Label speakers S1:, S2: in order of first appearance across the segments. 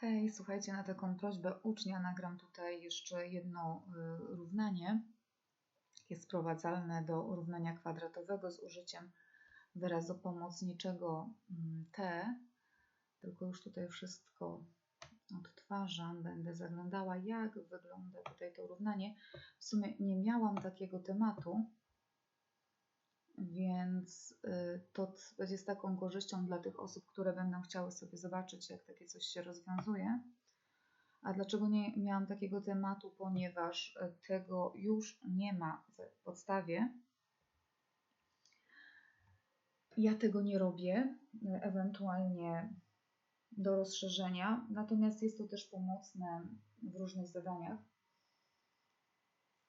S1: Hej, słuchajcie, na taką prośbę ucznia nagram tutaj jeszcze jedno y, równanie. Jest sprowadzalne do równania kwadratowego z użyciem wyrazu pomocniczego mm, t. Tylko już tutaj wszystko odtwarzam. Będę zaglądała, jak wygląda tutaj to równanie. W sumie nie miałam takiego tematu, więc y, to będzie z taką korzyścią dla tych osób, które będą chciały sobie zobaczyć, jak takie coś się rozwiązuje. A dlaczego nie miałam takiego tematu? Ponieważ y, tego już nie ma w podstawie. Ja tego nie robię, y, ewentualnie do rozszerzenia, natomiast jest to też pomocne w różnych zadaniach,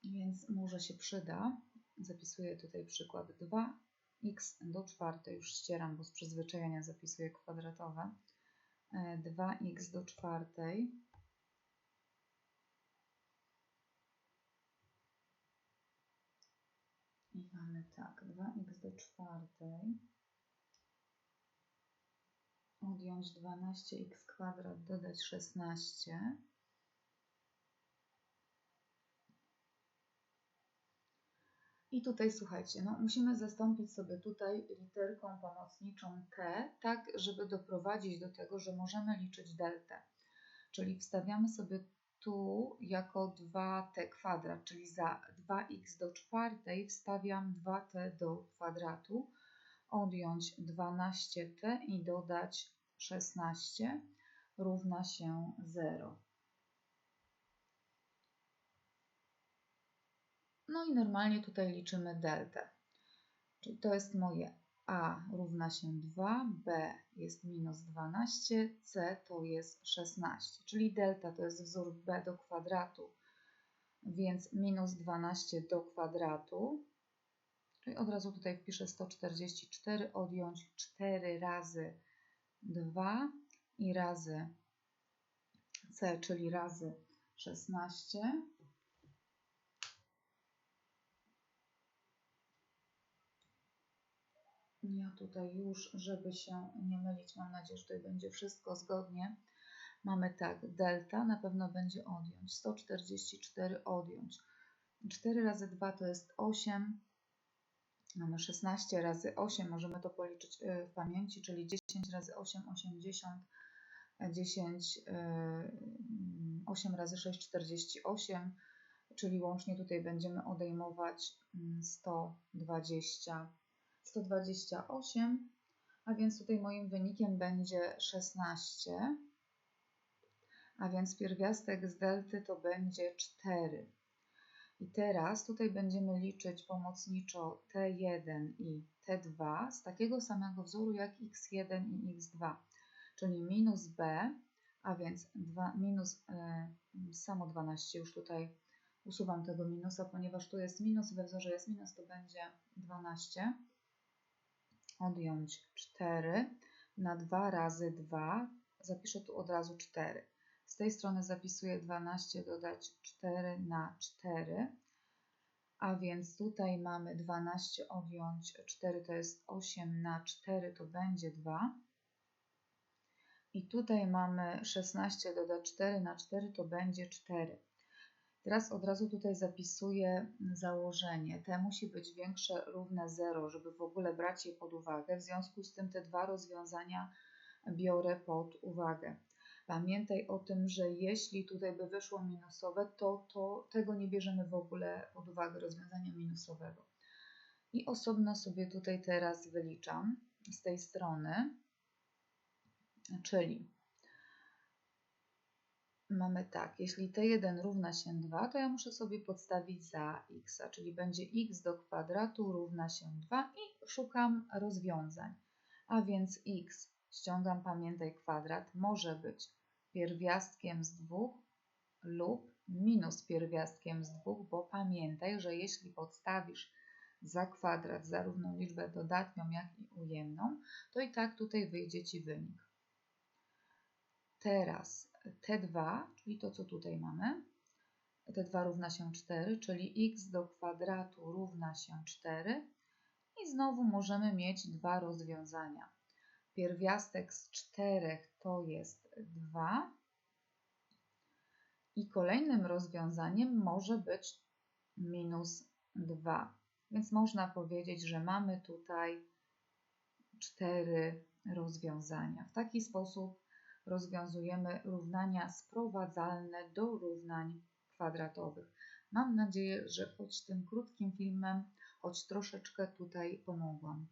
S1: więc może się przyda. Zapisuję tutaj przykład 2x do czwartej, już ścieram, bo z przyzwyczajenia zapisuję kwadratowe. 2x e, do czwartej. I mamy tak, 2x do czwartej. Odjąć 12x kwadrat, dodać 16 I tutaj słuchajcie, no musimy zastąpić sobie tutaj literką pomocniczą t, tak żeby doprowadzić do tego, że możemy liczyć deltę. Czyli wstawiamy sobie tu jako 2t kwadrat, czyli za 2x do czwartej wstawiam 2t do kwadratu, odjąć 12t i dodać 16 równa się 0. No i normalnie tutaj liczymy deltę. Czyli to jest moje a równa się 2, b jest minus 12, c to jest 16. Czyli delta to jest wzór b do kwadratu, więc minus 12 do kwadratu. Czyli od razu tutaj wpiszę 144, odjąć 4 razy 2 i razy c, czyli razy 16 Ja tutaj już, żeby się nie mylić, mam nadzieję, że tutaj będzie wszystko zgodnie. Mamy tak, delta na pewno będzie odjąć, 144 odjąć. 4 razy 2 to jest 8. Mamy 16 razy 8, możemy to policzyć y, w pamięci, czyli 10 razy 8, 80. 10, 8 razy 6, 48, czyli łącznie tutaj będziemy odejmować 120 mm, 128, a więc tutaj moim wynikiem będzie 16, a więc pierwiastek z delty to będzie 4. I teraz tutaj będziemy liczyć pomocniczo T1 i T2 z takiego samego wzoru jak x1 i x2, czyli minus b, a więc 2, minus y, samo 12, już tutaj usuwam tego minusa, ponieważ tu jest minus, we wzorze jest minus, to będzie 12 odjąć 4 na 2 razy 2. Zapiszę tu od razu 4. Z tej strony zapisuję 12 dodać 4 na 4. A więc tutaj mamy 12 odjąć 4 to jest 8 na 4 to będzie 2. I tutaj mamy 16 dodać 4 na 4 to będzie 4. Teraz od razu tutaj zapisuję założenie. T musi być większe, równe 0, żeby w ogóle brać je pod uwagę. W związku z tym te dwa rozwiązania biorę pod uwagę. Pamiętaj o tym, że jeśli tutaj by wyszło minusowe, to, to tego nie bierzemy w ogóle pod uwagę rozwiązania minusowego. I osobno sobie tutaj teraz wyliczam z tej strony, czyli mamy tak, jeśli t1 równa się 2, to ja muszę sobie podstawić za x, czyli będzie x do kwadratu równa się 2 i szukam rozwiązań. A więc x, ściągam, pamiętaj, kwadrat, może być pierwiastkiem z 2 lub minus pierwiastkiem z 2, bo pamiętaj, że jeśli podstawisz za kwadrat zarówno liczbę dodatnią, jak i ujemną, to i tak tutaj wyjdzie Ci wynik. Teraz T2, czyli to, co tutaj mamy, T2 równa się 4, czyli x do kwadratu równa się 4. I znowu możemy mieć dwa rozwiązania. Pierwiastek z 4 to jest 2, I kolejnym rozwiązaniem może być minus 2. Więc można powiedzieć, że mamy tutaj cztery rozwiązania. W taki sposób rozwiązujemy równania sprowadzalne do równań kwadratowych. Mam nadzieję, że choć tym krótkim filmem, choć troszeczkę tutaj pomogłam.